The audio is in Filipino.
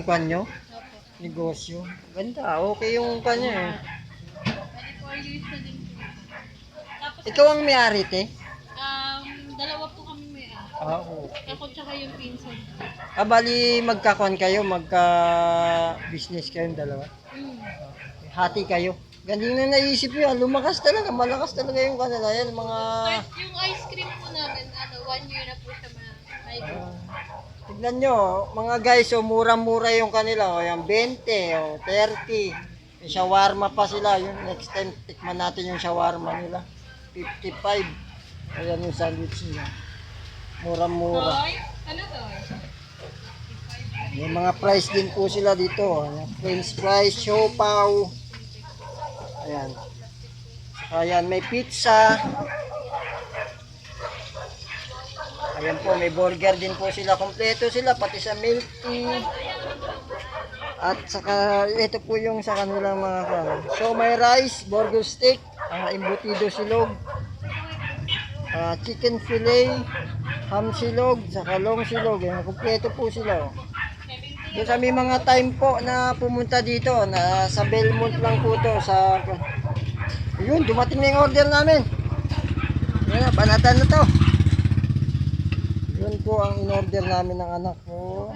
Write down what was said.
Yung kanyo? Opo. Negosyo. Ganda. Okay yung kanya eh. Bali 4 years na din po. Tapos, Ikaw ang may-ari, te? um, dalawa po kami may ah. Ah, oo. Ako tsaka yung pinsan. Ah, bali magkakuan kayo, magka-business kayong dalawa. Mm. Hati kayo. Galing na naisip yan. Lumakas talaga. Malakas talaga yung kanila. Yan, mga... Start yung ice cream po namin, ano, one year na po siya ma- may Ah, tignan nyo, mga guys, oh, mura-mura yung kanila. O, yung 20, o, 30. May shawarma pa sila. Yung next time, tikman natin yung shawarma nila. 55. Ayan yung sandwich nila. Mura-mura. Ano to? May mga price din po sila dito. Ayan, French fries, siopaw. Ayan. Ayan, may pizza. Ayan po, may burger din po sila. Kompleto sila, pati sa milk tea. At saka, ito po yung sa kanilang mga ano. So, may rice, burger steak, ah, embutido silog, ah, chicken fillet, ham silog, saka long silog. Ayan, kompleto po sila. Oh. Doon sa may mga time po na pumunta dito, na sa Belmont lang po to, sa... Yun, dumating na yung order namin. Yan na, banatan na to. Yun po ang in-order namin ng anak ko.